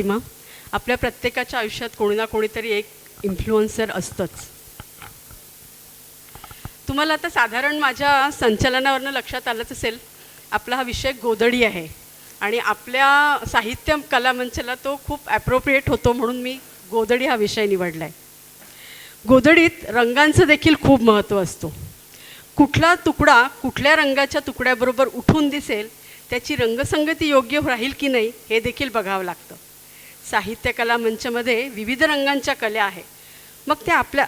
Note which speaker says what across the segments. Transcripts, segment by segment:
Speaker 1: सीमा आपल्या प्रत्येकाच्या आयुष्यात कोणी ना कोणीतरी एक इन्फ्लुएन्सर असतंच. तुम्हाला आता साधारण माझ्या संचलनावरनं लक्षात आलंच असेल आपला हा विषय गोदडी आहे. आणि आपल्या साहित्य कलामंचला तो खूप ॲप्रोप्रिएट होतो म्हणून मी गोदडी हा विषय निवडला आहे गोदडीत रंगांचं देखील खूप महत्त्व असतो. कुठला तुकडा कुठल्या रंगाच्या तुकड्याबरोबर उठून दिसेल त्याची रंगसंगती योग्य राहील की नाही हे देखील बघावं लागतं. साहित्य कला मंचमध्ये विविध रंगांच्या कला आहे. मग त्या आपल्या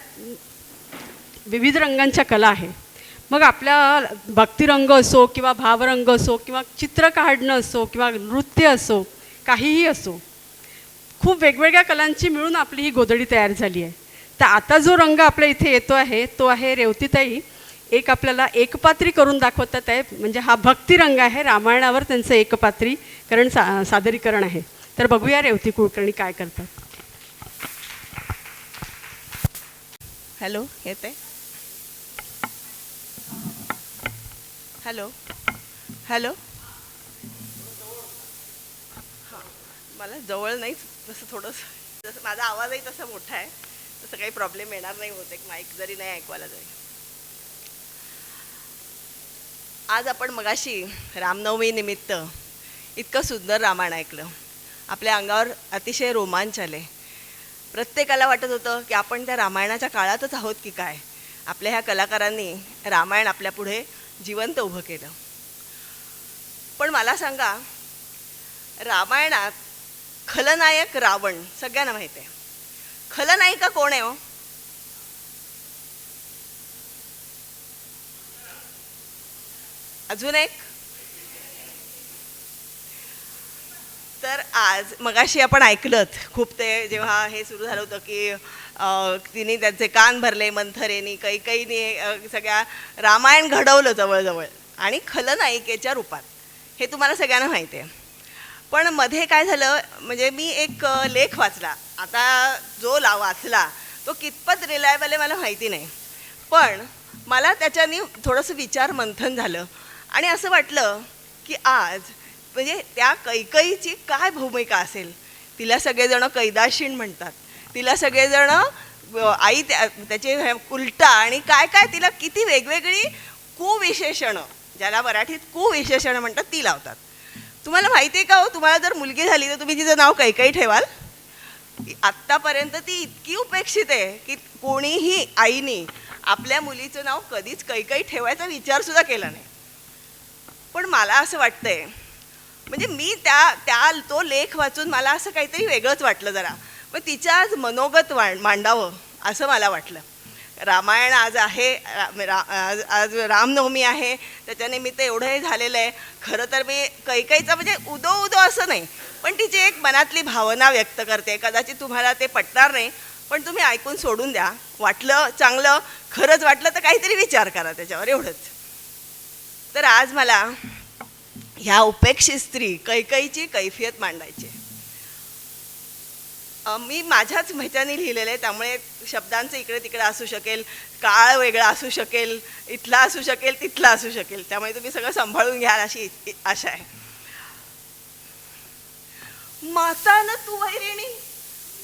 Speaker 1: विविध रंगांच्या कला आहे. मग आपल्या भक्तिरंग असो किंवा भावरंग असो किंवा चित्र काढणं असो किंवा नृत्य असो काहीही असो खूप वेगवेगळ्या कलांची मिळून आपली ही गोदडी तयार झाली आहे. तर आता जो रंग आपल्या इथे येतो आहे तो आहे रेवतीताई. एक आपल्याला एकपात्री करून दाखवतात आहे म्हणजे हा भक्तिरंग आहे रामायणावर त्यांचं एकपात्री कारण सा सादरीकरण आहे. तर बघूया रेवती कुलकर्णी काय करतात.
Speaker 2: हॅलो येते? Hello hello? हां मला जवळ नाही तसं थोडंसं जसं माझा आवाजही तसा मोठा आहे तसं काही प्रॉब्लेम येणार नाही होत एक माईक जरी नाही ऐकवायला जाईल आज आपण मगाशी रामनवमी निमित्त इतकं सुंदर रामायण ऐकलं. आपल्या अंगावर अतिशय रोमांच आले. प्रत्येकाला वाटत होतं की आपण त्या रामायणाच्या काळातच आहोत की काय? आपल्या ह्या कलाकारांनी रामायण आपल्या पुढे जिवंत उभं केलं. पण मला सांगा रामायणात खलनायक रावण सगळ्यांना माहिती आहे. खलनायिका कोण आहे हो? अजून एक? तर आज मगाशी आपण ऐकलंत खूप ते जेव्हा हे सुरू झालं होतं की तिने त्यांचे कान भरले मंथरेनी कैकईने सगळ्या रामायण घडवलं जवळजवळ आणि खलनायिकेच्या रूपात. हे तुम्हाला सगळ्यांना माहिती आहे. पण मध्ये काय झालं म्हणजे मी एक लेख वाचला. आता जो ला वाचला तो कितपत रिलायबल आहे मला माहिती नाही. पण मला त्याच्यानी थोडंसं विचार मंथन झालं आणि असं वाटलं की आज म्हणजे त्या कैकईची काय भूमिका असेल? तिला सगळेजण कैदाशीण म्हणतात. तिला सगळेजण आई त्या त्याचे उलटा आणि काय काय तिला किती वेगवेगळी कुविशेषणं ज्याला मराठीत कुविशेषणं म्हणतात ती लावतात. तुम्हाला माहिती आहे का हो? तुम्हाला जर मुलगी झाली तर तुम्ही तिचं नाव कैकई ठेवाल? आत्तापर्यंत ती इतकी उपेक्षित आहे की कोणीही आईनी आपल्या मुलीचं नाव कधीच कैकई ठेवायचा विचारसुद्धा केला नाही. पण मला असं वाटतंय म्हणजे मी त्या त्या तो लेख वाचून मला असं काहीतरी वेगळंच वाटलं जरा. मग तिच्या आज मनोगत मांडावं असं मला वाटलं. रामायण आज आहे रा- आज आज रामनवमी आहे त्याच्यानिमित्त एवढं हे झालेलं आहे. खरं तर मी कैकईचं म्हणजे उदो उदो असं नाही पण तिची एक मनातली भावना व्यक्त करते. कदाचित तुम्हाला ते पटणार नाही पण तुम्ही ऐकून सोडून द्या. वाटलं चांगलं खरंच वाटलं तर काहीतरी विचार करा त्याच्यावर एवढंच. तर आज मला ह्या उपेक्षित स्त्री कैकईची कैफियत मांडायची. मी माझ्याच ह्याच्याने लिहिलेलं आहे त्यामुळे शब्दांचं इकडे तिकडे असू शकेल काळ वेगळा असू शकेल इथला असू शकेल तिथला असू शकेल. त्यामुळे तुम्ही सगळं सांभाळून घ्याल अशी इ- आशा आहे. माता न तू वैरिणी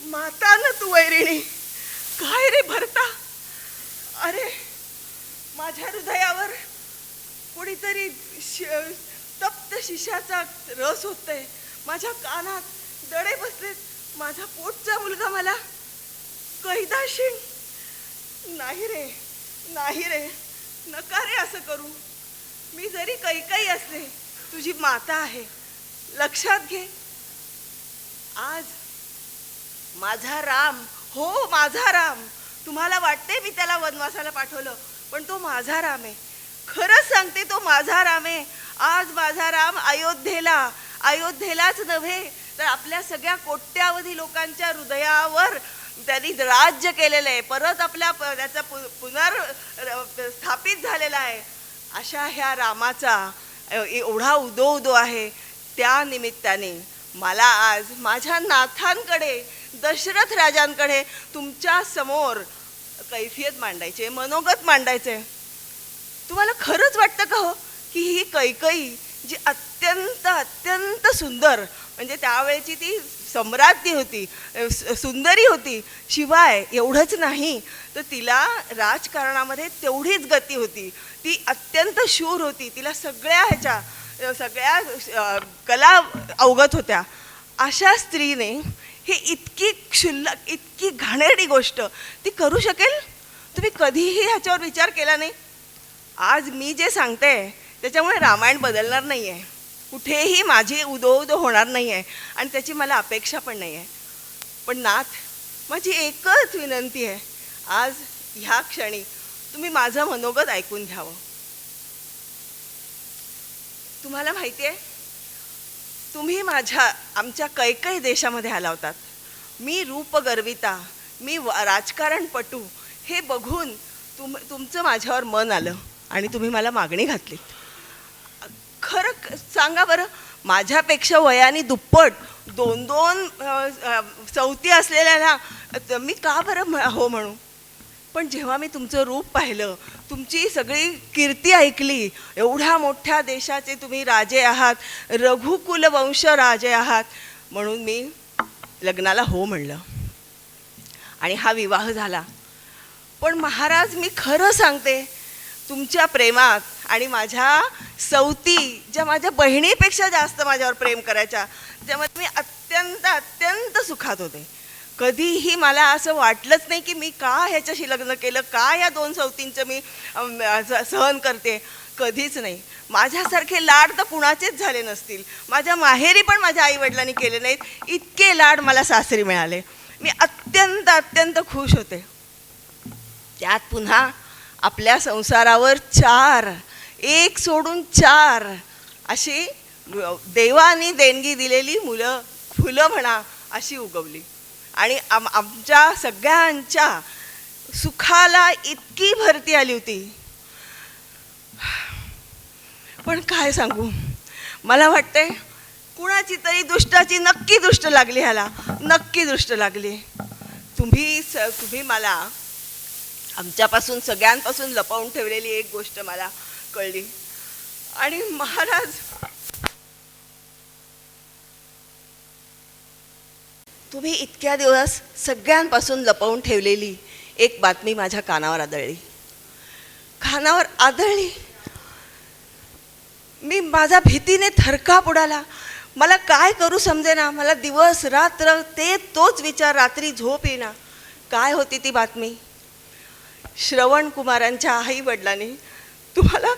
Speaker 2: माता न तू वैरिणी काय रे भरता? अरे माझ्या हृदयावर कुणीतरी श- तप्त शिशाचा रस होतोय. माझ्या कानात दडे बसलेत. माझा पोटचा मुलगा मला कैदाशी नाही रे नाही रे नका रे असं करू. मी जरी कैकाई असले तुझी माता आहे. लक्षात घे. आज माझा राम हो माझा राम. तुम्हाला वाटते मी त्याला वनवासाला पाठवलं पण तो माझा राम आहे. खरंच सांगते तो माझा राम आहे. आज माझा राम अयोध्येला अयोध्येलाच नव्हे तर आपल्या सगळ्या कोट्यावधी लोकांच्या हृदयावर त्यांनी राज्य केलेलं आहे. परत आपल्या प- त्याचा पु- पुनर स्थापित झालेला आहे. अशा ह्या रामाचा एवढा उदो उदो आहे. त्या निमित्ताने मला आज माझ्या नाथांकडे दशरथ राजांकडे तुमच्यासमोर कैफियत मांडायचे मनोगत मांडायचे तुम्हाला खरंच वाटतं का हो? की ही कैकई जी अत्यंत अत्यंत सुंदर म्हणजे त्यावेळेची ती सम्राज्ञी होती सुंदरी होती. शिवाय एवढंच नाही तर तिला राजकारणामध्ये तेवढीच गती होती. ती अत्यंत शूर होती. तिला सगळ्या ह्याच्या सगळ्या कला अवगत होत्या. अशा स्त्रीने हे इतकी क्षुल्लक इतकी घाणेरडी गोष्ट ती करू शकेल? तुम्ही कधीही ह्याच्यावर विचार केला नाही? आज मी जे सांगते त्याच्यामुळे रामायण बदलणार नाही आहे कुठेही माझी उदो उदो होणार नाही आहे आणि त्याची मला अपेक्षा पण नाही आहे पण नाथ माझी एकच विनंती आहे. आज ह्या क्षणी तुम्ही माझं मनोगत ऐकून घ्यावं. तुम्हाला माहिती आहे तुम्ही माझ्या आमच्या कैकई देशामध्ये आला होतात मी रूपगर्विता मी राजकारणपटू हे बघून तुम तुमचं माझ्यावर मन आलं आणि तुम्ही मला मागणी घातलीत. सांगा बरं माझ्यापेक्षा वयाने दुप्पट दोन दोन चौथी असलेल्याला मी का बरं हो म्हणू? पण जेव्हा मी तुमचं रूप पाहिलं तुमची सगळी कीर्ती ऐकली एवढ्या मोठ्या देशाचे तुम्ही राजे आहात रघुकुल वंश राजे आहात म्हणून मी लग्नाला हो म्हणलं. आणि हा विवाह झाला. पण महाराज मी खरं सांगते तुमच्या प्रेमात आणि माझ्या सवती ज्या माझ्या बहिणीपेक्षा जास्त माझ्यावर प्रेम करायच्या त्यामध्ये मी अत्यंत अत्यंत सुखात होते. कधीही मला असं वाटलंच नाही की मी का ह्याच्याशी लग्न केलं का या दोन सवतींचं मी सहन करते. कधीच नाही. माझ्यासारखे लाड तर कुणाचेच झाले नसतील. माझ्या माहेरी पण माझ्या आईवडिलांनी केले नाहीत. इतके लाड मला सासरी मिळाले. मी अत्यंत अत्यंत खुश होते. त्यात पुन्हा आपल्या संसारावर चार एक सोडून चार अशी देवानी देणगी दिलेली मुलं फुलं म्हणा अशी उगवली. आणि आम आमच्या सगळ्यांच्या सुखाला इतकी भरती आली होती. पण काय सांगू? मला वाटतंय कुणाची तरी दुष्टाची नक्की दृष्ट लागली ह्याला. नक्की दृष्ट लागली. तुम्ही स तुम्ही मला आमच्यापासून सगळ्यांपासून लपवून ठेवलेली एक गोष्ट मला कळली. आणि महाराज तुम्ही इतक्या दिवस सगळ्यांपासून लपवून ठेवलेली एक बातमी माझ्या कानावर आदळली. कानावर आदळली? मी माझा भीतीने थरकाप उडाला मला काय करू समजेना? मला दिवस रात्र ते तोच विचार रात्री झोप येईना. काय होती ती बातमी? श्रवण कुमारांच्या आई वडिलांनी तुम्हाला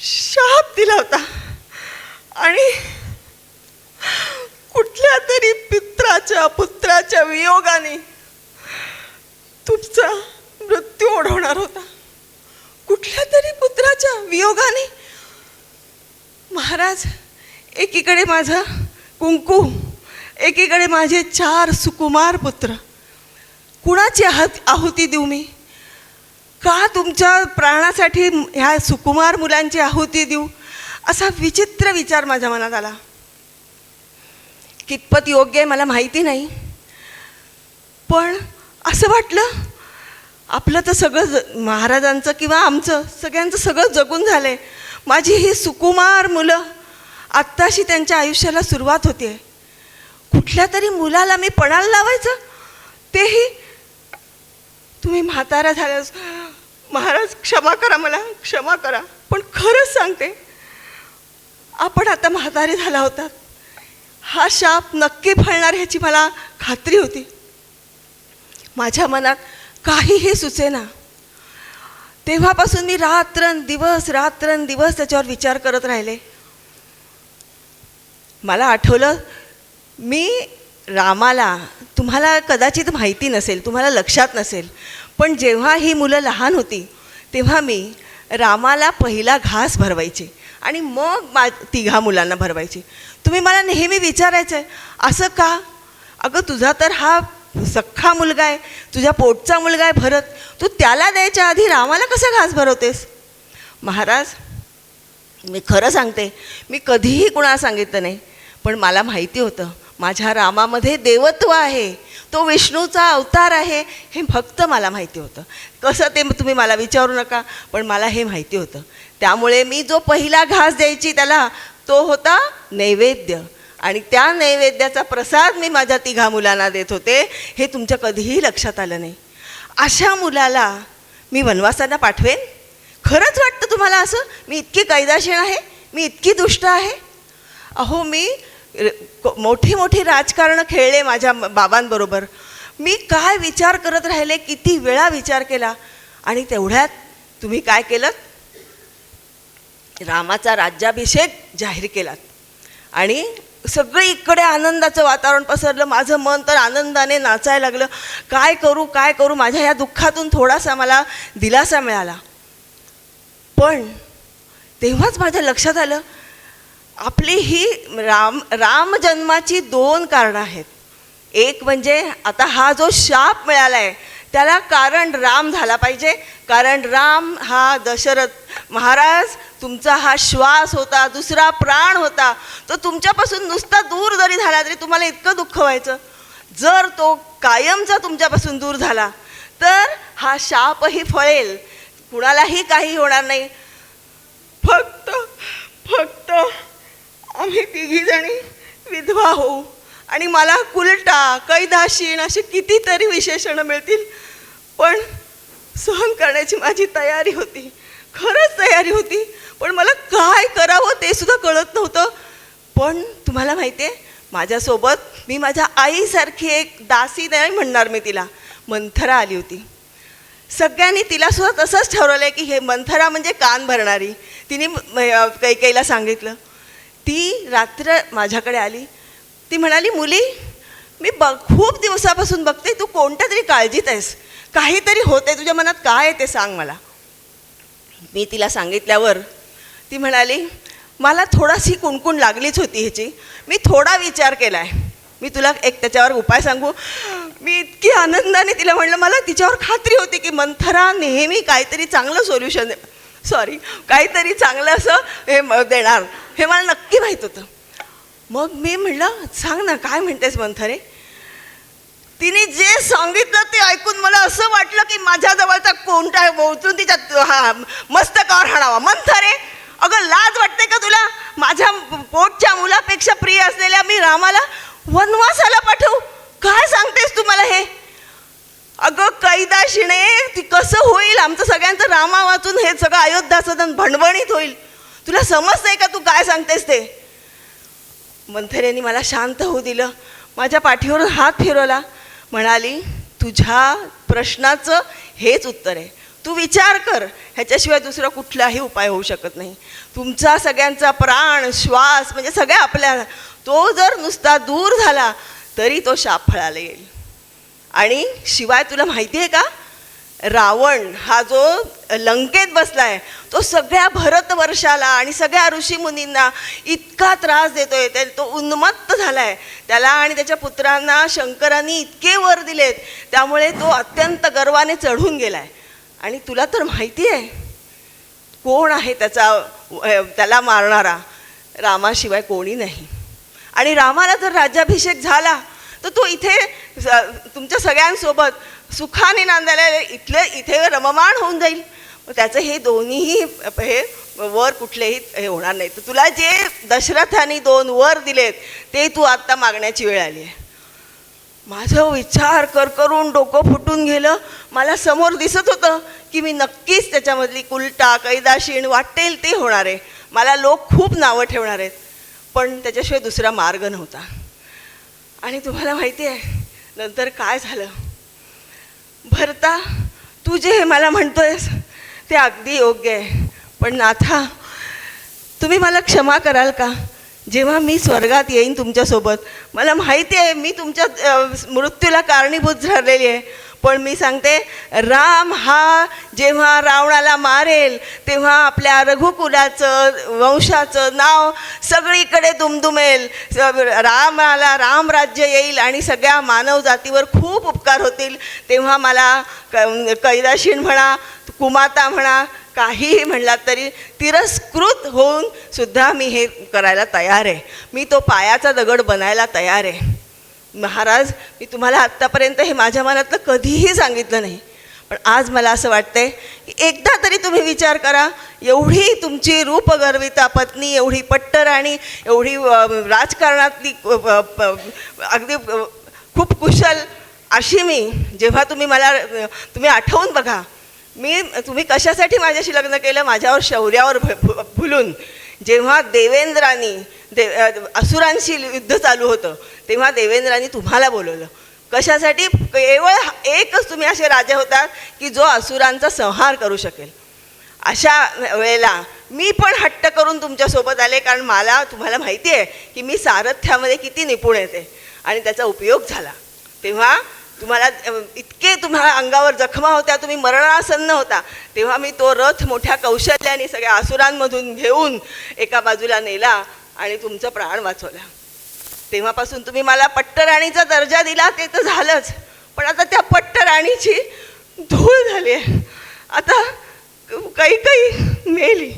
Speaker 2: शाप दिला होता. आणि कुठल्या तरी पित्राच्या पुत्राच्या वियोगाने तुमचा मृत्यू ओढवणार होता. कुठल्या तरी पुत्राच्या वियोगाने. महाराज एकीकडे माझं कुंकू एकीकडे माझे चार सुकुमार पुत्र. कुणाची आहुत आहुती देऊ मी? का तुमच्या प्राणासाठी ह्या सुकुमार मुलांची आहुती देऊ? असा विचित्र विचार माझ्या मनात आला. कितपत योग्य आहे मला माहिती नाही. पण असं वाटलं आपलं तर सगळं ज महाराजांचं किंवा आमचं सगळ्यांचं सगळं जगून झालं आहे माझी ही सुकुमार मुलं आत्ताशी त्यांच्या आयुष्याला सुरुवात होते कुठल्या तरी मुलाला मी पणाला लावायचं? तेही तुम्ही म्हातारा झाल्यास महाराज क्षमा करा मला क्षमा करा. पण खरंच सांगते आपण आता म्हातारे झाला होता. हा शाप नक्की फळणार ह्याची मला खात्री होती. माझ्या मनात काहीही सुचेना. तेव्हापासून मी रात्रन दिवस रात्रन दिवस त्याच्यावर विचार करत राहिले. मला आठवलं मी रामाला तुम्हाला कदाचित माहिती नसेल तुम्हाला लक्षात नसेल पण जेव्हा ही मुलं लहान होती तेव्हा मी रामाला पहिला घास भरवायचे आणि मग मा तिघा मुलांना भरवायचे. तुम्ही मला नेहमी विचारायचं आहे असं का? अगं तुझा तर हा सख्खा मुलगा आहे तुझ्या पोटचा मुलगा आहे भरत तू त्याला द्यायच्या आधी रामाला कसं घास भरवतेस? महाराज मी खरं सांगते मी कधीही कुणाला सांगितलं नाही पण मला माहिती होतं. माझ्या रामामध्ये देवत्व आहे. तो विष्णूचा अवतार आहे. हे फक्त मला माहिती होतं. कसं ते तुम्ही मला विचारू नका पण मला हे माहिती होतं. त्यामुळे मी जो पहिला घास द्यायची त्याला तो होता नैवेद्य. आणि त्या नैवेद्याचा प्रसाद मी माझ्या तिघा मुलांना देत होते. हे तुमच्या कधीही लक्षात आलं नाही. अशा मुलाला मी वनवासांना पाठवेन? खरंच वाटतं तुम्हाला असं? मी इतकी कैदाशीण आहे? मी इतकी दुष्ट आहे? अहो मी मोठी मोठी राजकारणं खेळले माझ्या बाबांबरोबर. मी काय विचार करत राहिले किती वेळा विचार केला आणि तेवढ्यात तुम्ही काय केलं? रामाचा राज्याभिषेक जाहीर केलात आणि सगळीकडे आनंदाचं वातावरण पसरलं माझं मन तर आनंदाने नाचायला लागलं. काय करू काय करू माझ्या या दुःखातून थोडासा मला दिलासा मिळाला. पण तेव्हाच माझ्या लक्षात आलं आपली ही राम रामजन्माची दोन कारणं आहेत. एक म्हणजे आता हा जो शाप मिळाला आहे त्याला कारण राम झाला पाहिजे. कारण राम हा दशरथ महाराज तुमचा हा श्वास होता दुसरा प्राण होता. तो तुमच्यापासून नुसता दूर जरी झाला तरी तुम्हाला इतकं दुःख व्हायचं. जर तो कायमचा तुमच्यापासून दूर झाला तर हा शापही फळेल. कुणालाही काही होणार नाही. फक्त फक्त आम्ही तिघी जणी विधवा होऊ. आणि मला कुलटा कैदाशीण असे कितीतरी विशेषणं मिळतील. पण सहन करण्याची माझी तयारी होती. खरंच तयारी होती. पण मला काय करावं ते सुद्धा कळत नव्हतं. पण तुम्हाला माहिती आहे माझ्यासोबत मी माझ्या आईसारखी एक दासी नाही म्हणणार मी तिला. मंथरा आली होती. सगळ्यांनी तिला सुद्धा तसंच ठरवलं आहे की हे मंथरा म्हणजे कान भरणारी. तिने कैकेईला सांगितलं. ती रात्र माझ्याकडे आली. ती म्हणाली मुली मी ब खूप दिवसापासून बघते तू कोणत्या तरी काळजीत आहेस? काहीतरी होते तुझ्या मनात काय आहे ते सांग मला. मी तिला सांगितल्यावर ती म्हणाली मला थोडाशी कुणकुण लागलीच होती ह्याची मी थोडा विचार केला आहे मी तुला एक त्याच्यावर उपाय सांगू. मी इतकी आनंदाने तिला म्हणलं मला तिच्यावर खात्री होती की मंथरा नेहमी काहीतरी चांगलं सोल्युशन सॉरी काहीतरी चांगलं असं हे म- देणार. हे मला नक्की माहीत होतं. मग मी म्हणलं सांग ना काय म्हणतेस मंथरे? तिने जे सांगितलं ते ऐकून मला असं वाटलं की माझ्याजवळचा कोणता बोचून तिच्या हा मस्तकावर हाणावा. मंथरे अगं लाज वाटते का तुला? माझ्या पोटच्या मुलापेक्षा प्रिय असलेल्या मी रामाला वनवासाला पाठवू? काय सांगतेस तू मला हे? अगं कैदाशिणे ती कसं होईल? आमचं सगळ्यांचं रामा वाचून हे सगळं अयोध्या सदन भणभणीत होईल. तुला समजतंय का तू काय सांगतेस ते? मंथरेने मला शांत होऊ दिलं. माझ्या पाठीवरून हात फिरवला. म्हणाली तुझ्या प्रश्नाचं हेच उत्तर आहे. तू विचार कर. ह्याच्याशिवाय दुसरा कुठलाही उपाय होऊ शकत नाही. तुमचा सगळ्यांचा प्राण श्वास म्हणजे सगळ्या आपल्या तो जर नुसता दूर झाला तरी तो शाप फळाला येईल. आणि शिवाय तुला माहिती आहे का? रावण हा जो लंकेत बसलाय तो सगळ्या भरतवर्षाला आणि सगळ्या ऋषीमुनींना इतका त्रास देतोय त्या तो उन्मत्त झालाय. त्याला आणि त्याच्या पुत्रांना शंकरांनी इतके वर दिलेत त्यामुळे तो अत्यंत गर्वाने चढून गेलाय. आणि तुला तर माहिती आहे कोण आहे त्याचा त्याला मारणारा? रामाशिवाय कोणी नाही. आणि रामाला जर राज्याभिषेक झाला तर तो इथे तुमच्या सगळ्यांसोबत सुखाने नांदायला इथलं इथे रममाण होऊन जाईल. त्याचं हे दोन्हीही हे वर कुठलेही हे होणार नाही. तर तुला जे दशरथाने दोन वर दिलेत ते तू आत्ता मागण्याची वेळ आली आहे. माझं विचार कर करून डोकं फुटून गेलं. मला समोर दिसत होतं की मी नक्कीच त्याच्यामधली कुलटा कैदाशीण वाटेल ते होणार आहे. मला लोक खूप नावं ठेवणार आहेत. पण त्याच्याशिवाय दुसरा मार्ग नव्हता. आणि तुम्हाला माहिती आहे नंतर काय झालं? भरता तू जे हे मला म्हणतोयस ते अगदी योग्य आहे. पण नाथा तुम्ही मला क्षमा कराल का? जेव्हा मी स्वर्गात येईन तुमच्यासोबत मला माहिती आहे मी तुमच्या मृत्यूला कारणीभूत झालेली आहे. पण मी सांगते राम हा जेव्हा रावणाला मारेल तेव्हा आपल्या रघुकुलाचं वंशाचं नाव सगळीकडे दुमदुमेल. स- रामाला रामराज्य येईल आणि सगळ्या मानवजातीवर खूप उपकार होतील. तेव्हा मला क- कैदाशीण म्हणा कुमाता म्हणा काहीही म्हणलात तरी तिरस्कृत होऊन सुद्धा मी हे करायला तयार आहे. मी तो पायाचा दगड बनायला तयार आहे. महाराज मी तुम्हाला आत्तापर्यंत हे माझ्या मनातलं कधीही सांगितलं नाही. पण आज मला असं वाटतंय की एकदा तरी तुम्ही विचार करा एवढी तुमची रूपगर्विता पत्नी एवढी पट्टराणी एवढी राजकारणातली प- अगदी खूप कुशल अशी मी जेव्हा तुम्ही मला तुम्ही आठवून बघा मी तुम्ही कशासाठी माझ्याशी लग्न केलं माझ्यावर शौर्यावर भुलून. जेव्हा देवेंद्रांनी दे असुरांशी युद्ध चालू होतं. तेव्हा देवेंद्रांनी तुम्हाला बोलवलं. कशासाठी? केवळ एकच तुम्ही असे राजे होतात की जो असुरांचा संहार करू शकेल. अशा वेळेला मी पण हट्ट करून तुमच्यासोबत आले कारण मला तुम्हाला माहिती आहे की मी सारथ्यामध्ये किती निपुण येते आणि त्याचा उपयोग झाला. तेव्हा तुम्हाला इतके तुम्हाला अंगावर जखमा होत्या तुम्ही मरणासन्न होता. तेव्हा मी तो रथ मोठ्या कौशल्याने सगळ्या आसुरांमधून घेऊन एका बाजूला नेला. आणि तुमचं प्राण वाचवला. तेव्हापासून तुम्ही मला पट्टराणीचा दर्जा दिला ते तर झालंच. पण आता त्या पट्टराणीची धूळ झाली आहे. आता काही काही मेली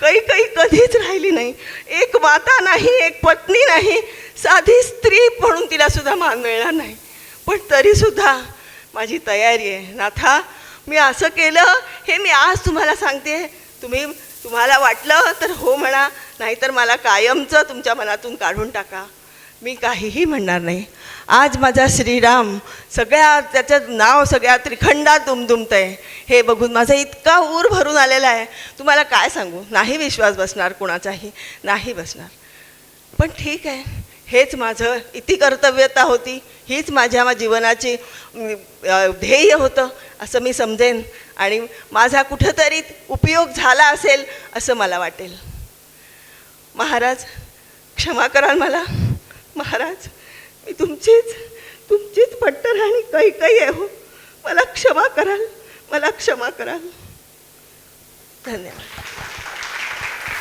Speaker 2: काही काही कधीच राहिली नाही. एक माता नाही एक पत्नी नाही साधी स्त्री म्हणून तिलासुद्धा मान मिळणार नाही. पण तरीसुद्धा माझी तयारी आहे. नाथा मी असं केलं हे मी आज तुम्हाला सांगते. तुम्ही तुम्हाला वाटलं तर हो म्हणा. नाहीतर मला कायमचं तुमच्या मनातून काढून टाका. मी काहीही म्हणणार नाही. आज माझा श्रीराम सगळ्या त्याचं नाव सगळ्या त्रिखंडात दुमदुमत आहे हे बघून माझा इतका ऊर भरून आलेला आहे. तुम्हाला काय सांगू? नाही विश्वास बसणार कुणाचाही. नाही बसणार. पण ठीक आहे. हेच माझं इति कर्तव्यता होती. हीच माझ्या जीवनाची ध्येय होतं. असं मी समजेन. आणि माझा कुठंतरी उपयोग झाला असेल असं मला वाटेल. महाराज क्षमा कराल मला. महाराज मी तुमचीच तुमचीच पट्टराणी काही काही आहे हो. मला क्षमा कराल मला क्षमा कराल. धन्यवाद.